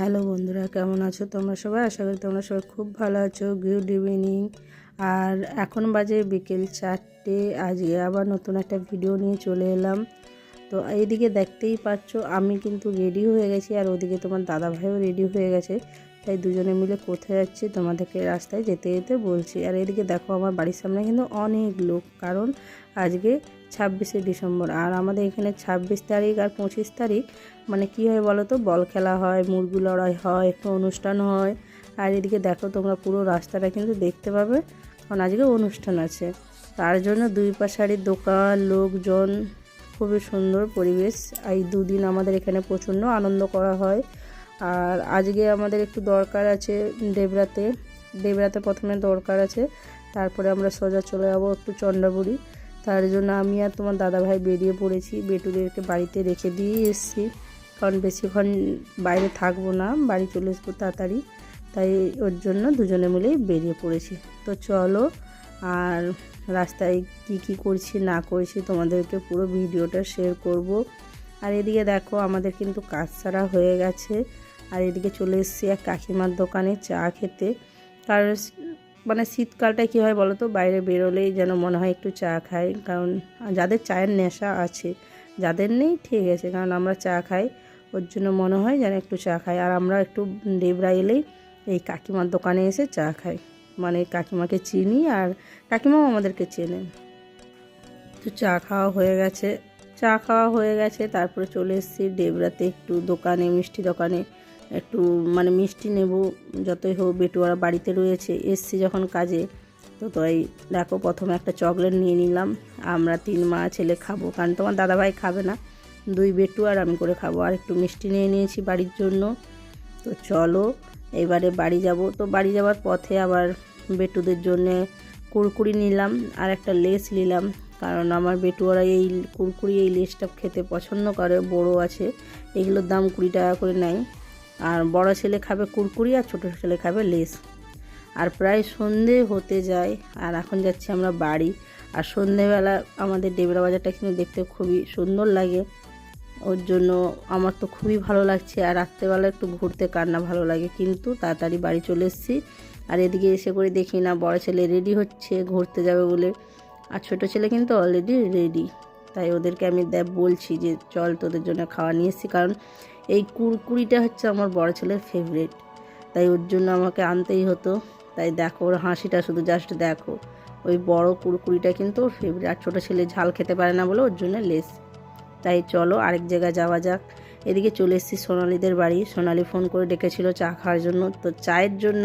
Hello বন্ধুরা, কেমন আছো তোমরা সবাই? আশা করি তোমরা সবাই খুব ভালো আছো। গুড ইভিনিং আর এখন বাজে বিকেল চারটে আজকে আবার নতুন একটা ভিডিও নিয়ে চলে এলাম। তো এইদিকে দেখতেই পাচ্ছ, আমি কিন্তু রেডি হয়ে গেছি, আর ওদিকে তোমার দাদা ভাইও রেডি হয়ে গেছে। তাই দুজনে মিলে কোথায় যাচ্ছি, তোমাদেরকে রাস্তায় যেতে যেতে বলছি। আর এদিকে দেখো, আমার বাড়ির সামনে কিন্তু অনেক লোক, কারণ আজকে ছাব্বিশে ডিসেম্বর। আর আমাদের এখানে ছাব্বিশ তারিখ আর পঁচিশ তারিখ মানে কি হয় বলো তো? বল খেলা হয়, মুরগি লড়াই হয়, একটু অনুষ্ঠান হয়। আর এদিকে দেখো, তোমরা পুরো রাস্তাটা কিন্তু দেখতে পাবে, কারণ আজকে অনুষ্ঠান আছে। তার জন্য দুই পাশারির দোকান, লোকজন, খুবই সুন্দর পরিবেশ। এই দুদিন আমাদের এখানে প্রচণ্ড আনন্দ করা হয়। আর আজকে আমাদের একটু দরকার আছে দেবরাতে। দেবরাতে প্রথমে দরকার আছে, তারপরে আমরা সোজা চলে যাব একটু চন্দ্রাবুড়ি তার জন্য আমি আর তোমার দাদাভাই বেরিয়ে পড়েছি, বেটুদেরকে বাড়িতে রেখে দিয়ে এসেছি। কারণ বেশিক্ষণ বাইরে থাকব না, বাড়ি চলে আসব তাড়াতাড়ি। তাই ওর জন্য দুজনে মিলেই বেরিয়ে পড়েছি। তো চলো, আর রাস্তায় কি কি করছি, না করছি তোমাদেরকে পুরো ভিডিওটা শেয়ার করব। আর এদিকে দেখো, আমাদের কিন্তু কাজ ছাড়া হয়ে গেছে। আর এদিকে চলে এসেছি এক কাকিমার দোকানে চা খেতে। কারণ মানে শীতকালটা কী হয় বলো তো? বাইরে বেরোলেই যেন মনে হয় একটু চা খাই। কারণ যাদের চায়ের নেশা আছে, যাদের নেই ঠিক আছে। কারণ আমরা চা খাই, ওর জন্য মনে হয় যেন একটু চা খাই। আর আমরা একটু ডেবরা এলেই এই কাকিমার দোকানে এসে চা খাই। মানে কাকিমাকে চিনি আর কাকিমাও আমাদেরকে চেনেন। তো চা খাওয়া হয়ে গেছে। চা খাওয়া হয়ে গেছে। তারপরে চলে এসেছি ডেবরাতে একটু দোকানে, মিষ্টি দোকানে। একটু মানে মিষ্টি নেব, যতই হোক বেটুয়ারা বাড়িতে রয়েছে, এসছি যখন কাজে, তো তাই দেখো প্রথমে একটা চকলেট নিয়ে নিলাম, আমরা তিন মা ছেলে খাব, কারণ তোমার দাদাভাই খাবে না, দুই বেটু আর আমি করে খাব, আর একটু মিষ্টি নিয়ে নিয়েছি বাড়ির জন্য, তো চলো এবারে বাড়ি যাব, তো বাড়ি যাওয়ার পথে আবার বেটুদের জন্যে কুরকুরি নিলাম, আর একটা লেস নিলাম, কারণ আমার বেটুয়ারা এই কুরকুরি, এই লেসটা খেতে পছন্দ করে, বড় আছে, এগুলোর দাম কুড়ি টাকা করে নেয় আর বড় ছেলে খাবে কুরকুরি আর ছোটো ছেলে খাবে লেস। আর প্রায় সন্ধে হতে যায়, আর এখন যাচ্ছি আমরা বাড়ি। আর সন্ধেবেলা আমাদের ডেবরা বাজারটা কিন্তু দেখতে খুবই সুন্দর লাগে। ওর জন্য আমার তো খুবই ভালো লাগছে, আর রাত্রেবেলা একটু ঘুরতে কার না ভালো লাগে, কিন্তু তাড়াতাড়ি বাড়ি চলে এসেছি। আর এদিকে এসে করে দেখি না, বড় ছেলে রেডি হচ্ছে, ঘুরতে যাবে বলে। আর ছোটো ছেলে কিন্তু অলরেডি রেডি তাই ওদেরকে আমি বলছি যে চল তোদের জন্য খাওয়া নিয়ে এসেছি। কারণ এই কুরকুরিটা হচ্ছে আমার বড় ছেলের ফেভারিট তাই ওর জন্য আমাকে আনতেই হতো। তাই দেখো ওর হাসিটা শুধু জাস্ট দেখো। ওই বড় কুরকুরিটা কিন্তু ওর ফেভারিট আর ছোটো ছেলে ঝাল খেতে পারে না বলে ওর জন্য লেস তাই চলো আরেক জায়গায় যাওয়া যাক। এদিকে চলে এসেছি সোনালিদের বাড়ি। সোনালি ফোন করে ডেকেছিল চা খাওয়ার জন্য। তো চায়ের জন্য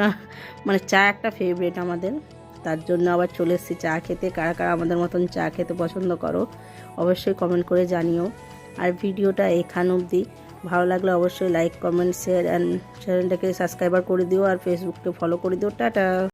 মানে চা একটা ফেভারিট আমাদের। তার জন্য আবার চলে এসেছি চা খেতে। কারা কারা আমাদের মতন চা খেতে পছন্দ করো, অবশ্যই কমেন্ট করে জানিও। আর ভিডিওটা এখান অবধি। ভালো লাগলে অবশ্যই লাইক কমেন্ট শেয়ার অ্যান্ড চ্যানেলটাকে সাবস্ক্রাইবার করে দিও। আর ফেসবুককে ফলো করে দিও। টাটা!